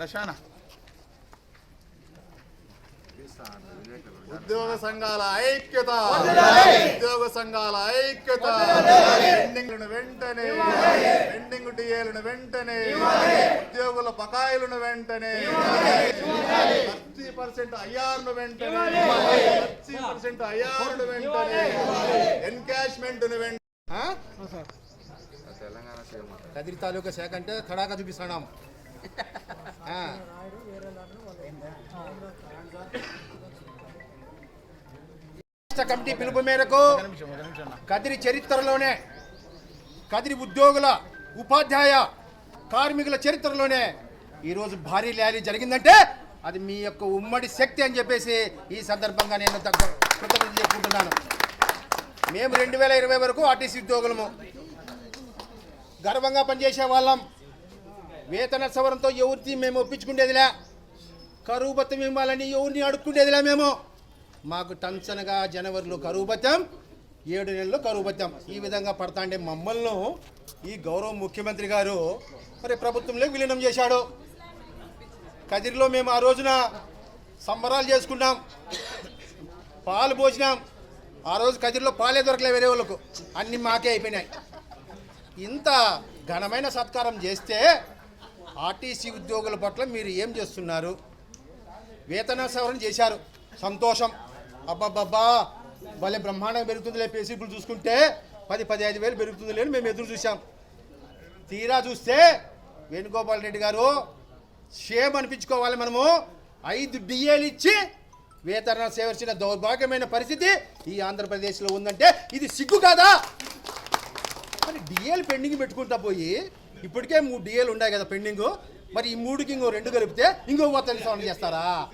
రషాన ఉద్యోగ సంఘాల ఐక్యత. ఉద్యోగ సంఘాల ఐక్యత. పెండింగ్లను వెంటనే. పెండింగ్ డిఏలను వెంటనే. ఉద్యోగుల బకాయిలను వెంటనే. థర్టీ పర్సెంట్ ఐఆర్ను వెంటనే. థర్టీ పర్సెంట్ ఐఆర్ను వెంటనే. ఎన్కాష్మెంట్ వెంటనే కదిరి తాలూకా శాఖ అంటే కడాక చూపిస్తున్నాం. ఆ. రాష్ట్ర కమిటీ పిలుపు మేరకు కదిరి చరిత్రలోనే కదిరి ఉద్యోగుల ఉపాధ్యాయ కార్మికుల చరిత్రలోనే ఈరోజు భారీ ర్యాలీ జరిగిందంటే అది మీ యొక్క ఉమ్మడి శక్తి అని చెప్పేసి ఈ సందర్భంగా నేను తగ్గ కృతజ్ఞత చెప్పుకుంటున్నాను. మేము రెండు వేల ఇరవై వరకు ఆర్టీసీ ఉద్యోగులము. గర్వంగా పనిచేసే వాళ్ళం. వేతన సవరంతో ఎవరిని మేము ఒప్పించుకునేదిలే కరువు భత్యం ఇవ్వాలని ఎవరిని అడుక్కుండేదిలే మేము? మాకు టంచనగా జనవరిలో కరువు భత్యం ఏడు నెలలు కరువు భత్యం ఈ విధంగా పడతాండే మమ్మల్ని ఈ గౌరవ ముఖ్యమంత్రి గారు మరి ప్రభుత్వంలో విలీనం చేశాడు. కదిరిలో మేము ఆ రోజున సంబరాలు చేసుకున్నాం పాలు పోసినాం. ఆ రోజు కదిరిలో పాలే దొరకలే వేరే వాళ్ళకు. అన్నీ మాకే అయిపోయినాయి. ఇంత ఘనమైన సత్కారం చేస్తే ఆర్టీసీ ఉద్యోగుల పట్ల మీరు ఏం చేస్తున్నారు? వేతన సవరణ చేశారు. సంతోషం. అబ్బబ్బబ్బా భలే బ్రహ్మాండంగా పెరుగుతుందిలే పేసీపులు చూసుకుంటే. పది పదిహేను వేలు పెరుగుతుంది లేని మేము ఎదురు చూసాం తీరా చూస్తే వేణుగోపాల్ రెడ్డి గారు షేమ్ అనిపించుకోవాలి మనము. ఐదు డిఏలు ఇచ్చి వేతన సేవర్చిన దౌర్భాగ్యమైన పరిస్థితి ఈ ఆంధ్రప్రదేశ్లో ఉందంటే ఇది సిగ్గు కాదా? మరి డిఏలు పెండింగ్ పెట్టుకుంటా పోయి ఇప్పటికే మూడు డిఏలు ఉన్నాయి కదా పెండింగ్ మరి ఈ మూడుకి ఇంకో రెండు కలిపితే ఇంకో మొత్తం సౌండ్ చేస్తారా?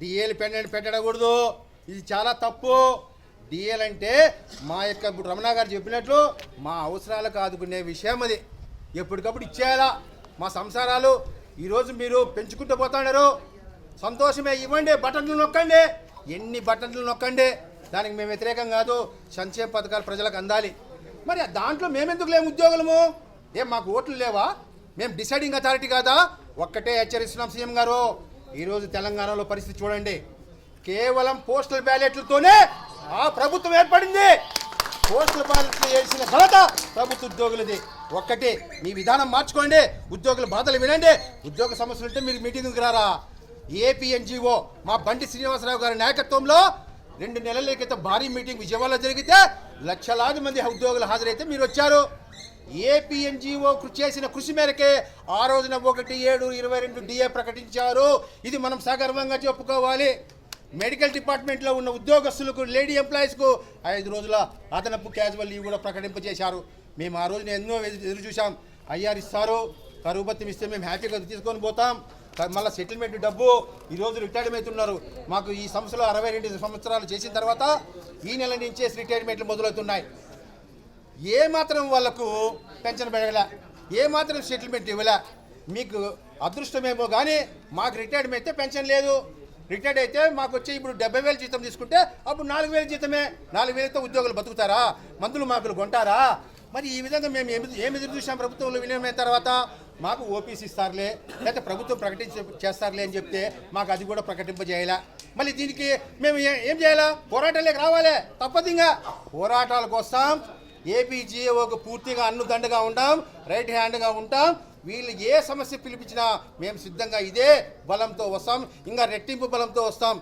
డిఏలు పెండింగ్ పెట్టకూడదు. ఇది చాలా తప్పు. డిఏలు అంటే మా యొక్క ఇప్పుడు రమణ గారు చెప్పినట్లు మా అవసరాలకు ఆదుకునే విషయం అది. ఎప్పటికప్పుడు ఇచ్చేయాలా? మా సంసారాలు ఈరోజు మీరు పెంచుకుంటూ పోతున్నారు. సంతోషమే ఇవ్వండి బటన్లు నొక్కండి. ఎన్ని బటన్లు నొక్కండి? దానికి మేము వ్యతిరేకం కాదు. సంక్షేమ పథకాలు ప్రజలకు అందాలి. మరి దాంట్లో మేమెందుకు లేము ఉద్యోగులము? ఏం మాకు ఓట్లు లేవా? మేము డిసైడింగ్ అథారిటీ కాదా? ఒక్కటే హెచ్చరిస్తున్నాం సీఎం గారు. ఈరోజు తెలంగాణలో పరిస్థితి చూడండి. కేవలం పోస్టల్ బ్యాలెట్లతోనే ఆ ప్రభుత్వం ఏర్పడింది. పోస్టల్ బ్యాలెట్లు వేసిన ఘనత ప్రభుత్వ ఉద్యోగులది. ఒక్కటి మీ విధానం మార్చుకోండి. ఉద్యోగుల బాధలు వినండి. ఉద్యోగ సమస్యలు ఉంటే మీరు మీటింగ్కి రారా? ఏపీఎన్జిఓ మా బండి శ్రీనివాసరావు గారి నాయకత్వంలో రెండు నెలల క్రితం భారీ మీటింగ్ విజయవాడలో జరిగితే లక్షలాది మంది ఉద్యోగులు హాజరైతే మీరు వచ్చారు. ఏపీ కృషి చేసిన కృషి మేరకే ఆ రోజున ఒకటి ఏడు ఇరవై రెండు డిఏ ప్రకటించారు. ఇది మనం సగర్వంగా చెప్పుకోవాలి. మెడికల్ డిపార్ట్మెంట్లో ఉన్న ఉద్యోగస్తులకు లేడీ ఎంప్లాయీస్కు ఐదు రోజుల అదనపు క్యాజువల్ లీవ్ కూడా ప్రకటింపజేశారు మేము ఆ రోజున ఎన్నో ఎదురు ఎదురు చూసాం అయ్యారు ఇస్తారు. కరువు భత్యం ఇస్తే మేము హ్యాపీగా తీసుకొని పోతాం. మళ్ళీ సెటిల్మెంట్ డబ్బు ఈరోజు రిటైర్మెంట్ అవుతున్నారు. మాకు ఈ సంస్థలో అరవై రెండు సంవత్సరాలు చేసిన తర్వాత ఈ నెల నుంచే రిటైర్మెంట్లు మొదలవుతున్నాయి. ఏ మాత్రం వాళ్ళకు పెన్షన్ పెరగలే ఏ మాత్రం సెటిల్మెంట్ ఇవ్వలే మీకు అదృష్టమేమో కానీ మాకు రిటైర్మెంట్ అయితే పెన్షన్ లేదు. రిటైర్డ్ అయితే మాకు వచ్చి ఇప్పుడు డెబ్బై వేలు జీతం తీసుకుంటే అప్పుడు నాలుగు వేలు జీతమే. నాలుగు వేలతో ఉద్యోగులు బతుకుతారా? మందులు మాకులు కొంటారా? మరి ఈ విధంగా మేము ఏమి ఏమి ఎదురు చూసాం ప్రభుత్వంలో విలీనమైన తర్వాత? మాకు ఓపీసీ ఇస్తారులే లేకపోతే ప్రభుత్వం ప్రకటించ చేస్తారులే అని చెప్తే మాకు అది కూడా ప్రకటింపజేయాలా. మళ్ళీ దీనికి మేము ఏం చేయాలా? పోరాటాలకు రావాలి తప్పదు ఇంకా కోసం ఏపీజీఓకు పూర్తిగా అన్నుదండగా ఉంటాం రైట్ హ్యాండ్గా ఉంటాం. వీళ్ళు ఏ సమస్య పిలిపించినా మేము సిద్ధంగా ఇదే బలంతో వస్తాం ఇంకా రెట్టింపు బలంతో వస్తాం.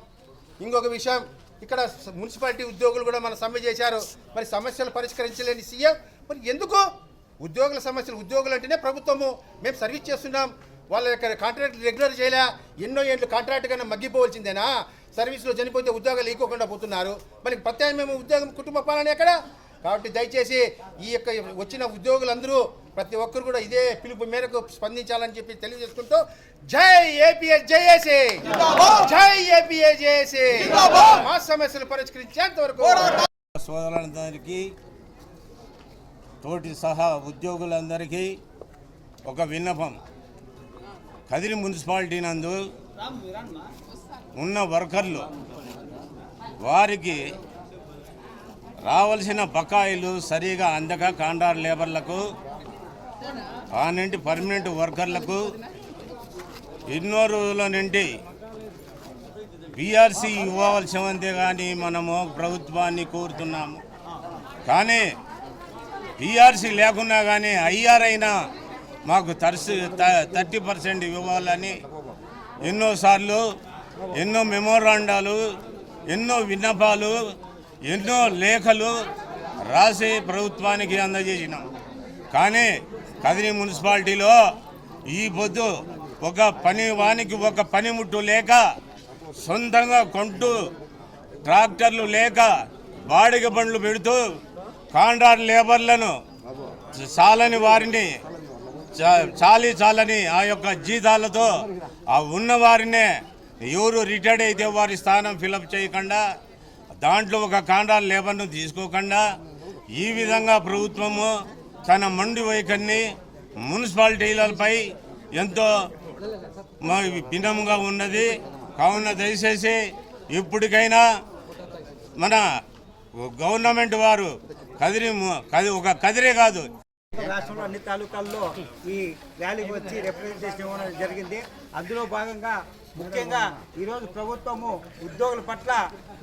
ఇంకొక విషయం ఇక్కడ మున్సిపాలిటీ ఉద్యోగులు కూడా మన సమ్మె చేశారు. మరి సమస్యలు పరిష్కరించలేని సీఎం. మరి ఎందుకు? ఉద్యోగుల సమస్యలు ఉద్యోగులు అంటేనే ప్రభుత్వము. మేము సర్వీస్ చేస్తున్నాం. వాళ్ళ యొక్క కాంట్రాక్ట్ రెగ్యులర్ చేయలే. ఎన్నో ఏళ్ళు కాంట్రాక్ట్ కన్నా మగ్గిపోవలసిందేనా? సర్వీస్లో చనిపోతే ఉద్యోగాలు ఇవ్వకుండా పోతున్నారు. మరి ప్రత్యేక మేము ఉద్యోగం కుటుంబ పాలన ఎక్కడ? కాబట్టి దయచేసి ఈ యొక్క వచ్చిన ఉద్యోగులందరూ ప్రతి ఒక్కరు కూడా ఇదే పిలుపు మేరకు స్పందించాలని చెప్పి తెలియజేసుకుంటూ జై ఏపీఎస్ జేఏసీ జై ఏపీఎస్ జేఏసీ మా సమస్యలు పరిష్కరించేంత వరకు సోదరులందరికీ తోటి సహా ఉద్యోగులందరికీ ఒక విన్నపం. కదిరి మున్సిపాలిటీ నందు ఉన్న వర్కర్లు వారికి రావాల్సిన బకాయిలు సరిగా అందక కాండార్ లేబర్లకు కానింటి పర్మనెంట్ వర్కర్లకు ఎన్నో రోజుల నుండి పిఆర్సీ ఇవ్వవలసినంతే కానీ మనము ప్రభుత్వాన్ని కోరుతున్నాము. కానీ బీఆర్సీ లేకున్నా కానీ ఐఆర్ అయినా మాకు తర్సి థర్టీ పర్సెంట్ ఇవ్వాలని ఎన్నోసార్లు ఎన్నో మెమోరాండాలు ఎన్నో విన్నపాలు ఎన్నో లేఖలు రాసి ప్రభుత్వానికి అందజేసినాం. కానీ కదిరి మున్సిపాలిటీలో ఈ పొద్దు ఒక పని వానికి ఒక పనిముట్టు లేక సొంతంగా కొంటూ ట్రాక్టర్లు లేక బాడిగ బండ్లు పెడుతూ కాంట్రాక్ట్ లేబర్లను చాలని వారిని చాలి చాలని ఆ యొక్క జీతాలతో ఆ ఉన్న వారినే ఎవరు రిటైర్డ్ అయితే వారి స్థానం ఫిలప్ చేయకుండా దాంట్లో ఒక కాండాల లేబర్ను తీసుకోకుండా ఈ విధంగా ప్రభుత్వము తన మండి వైఖరిని మున్సిపాలిటీలపై ఎంతో భిన్నంగా ఉన్నది. కావున దయచేసి ఇప్పటికైనా మన గవర్నమెంట్ వారు కదిరి కది ఒక కదిరే కాదు. రాష్ట్రంలో అన్ని తాలూకాల్లో ఈ ర్యాలీకి వచ్చి రిప్రజెంటేషన్ ఇవ్వడం జరిగింది. అందులో భాగంగా ముఖ్యంగా ఈరోజు ప్రభుత్వము ఉద్యోగుల పట్ల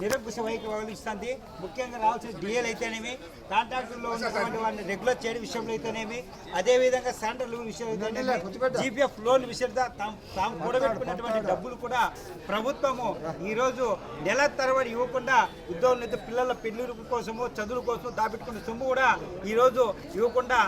నిరంకుశ వైఖరి వహిస్తుంది ముఖ్యంగా రావాల్సిన డిఎల్ అయితేనేమి కాంట్రాక్టుల్లో ఉన్నటువంటి వారిని రెగ్యులర్ చేయడం విషయంలో అయితేనేమి అదేవిధంగా సెంట్రల్ లోన్ విషయంలో జీపీఎఫ్ లోన్ విషయంలో తాము తాము కూడబెట్టుకున్నటువంటి డబ్బులు కూడా ప్రభుత్వము ఈరోజు నెల తరబడి ఇవ్వకుండా ఉద్యోగులైతే పిల్లల పెళ్ళిళ్ళ కోసము చదువుల కోసం దాపెట్టుకున్న సొమ్ము కూడా ఈరోజు ఇవ్వకుండా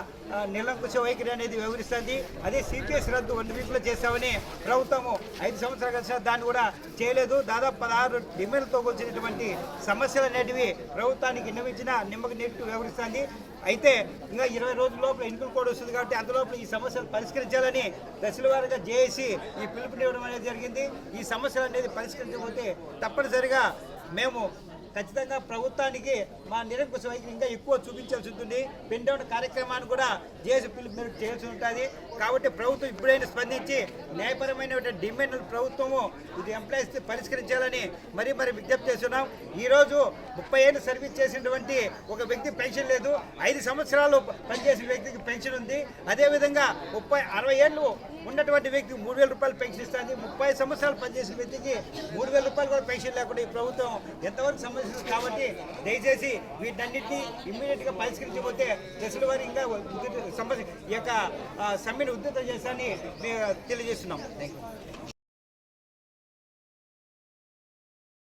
నిరంకుశ వైఖరి అనేది వివరిస్తుంది అదే సిపిఎస్ రద్దు వన్ వీక్లో చేస్తామని ప్రభుత్వము ఐదు సంవత్సరాలు కలిసిన దాన్ని కూడా చేయలేదు. దాదాపు పదహారు డిమాండ్లతో కూర్చున్నటువంటి సమస్యలు అనేటివి ప్రభుత్వానికి విన్నవించిన నిమ్మకి నీటి వ్యవహరిస్తుంది. అయితే ఇంకా ఇరవై రోజుల లోపల ఎన్నికలు కూడా వస్తుంది కాబట్టి అంత ఈ సమస్యలు పరిష్కరించాలని దశల వారీగా జేఏసీ ఈ పిలుపునివ్వడం అనేది జరిగింది. ఈ సమస్యలు అనేది పరిష్కరించకపోతే తప్పనిసరిగా మేము ఖచ్చితంగా ప్రభుత్వానికి మా నిరంకుశ వైఖరి ఇంకా ఎక్కువ చూపించాల్సి ఉంటుంది. పెండౌన్ డౌన్ కార్యక్రమాన్ని కూడా జేఏసీ పిలుపు చేయాల్సి ఉంటుంది. కాబట్టి ప్రభుత్వం ఇప్పుడైనా స్పందించి న్యాయపరమైన డిమాండ్ ప్రభుత్వము ఇది ఎంప్లాయీస్ పరిష్కరించాలని మరీ మరి విజ్ఞప్తి చేస్తున్నాం. ఈరోజు ముప్పై ఏళ్ళు సర్వీస్ చేసినటువంటి ఒక వ్యక్తి పెన్షన్ లేదు. ఐదు సంవత్సరాలు పనిచేసిన వ్యక్తికి పెన్షన్ ఉంది. అదేవిధంగా ముప్పై అరవై ఏళ్ళు ఉన్నటువంటి వ్యక్తికి మూడు వేల రూపాయలు పెన్షన్ ఇస్తుంది. ముప్పై సంవత్సరాలు పనిచేసిన వ్యక్తికి మూడు వేల రూపాయలు కూడా పెన్షన్ లేకుండా ఈ ప్రభుత్వం ఎంతవరకు సమస్యలు కాబట్టి దయచేసి వీటన్నిటినీ ఇమ్మీడియట్గా పరిష్కరించబోతే పరిష్కరించకపోతే దశల వారి ఇంకా సమస్య ఈ యొక్క సమ్మెను ఉద్ధృతం చేస్తానని తెలియజేస్తున్నాం. Thank you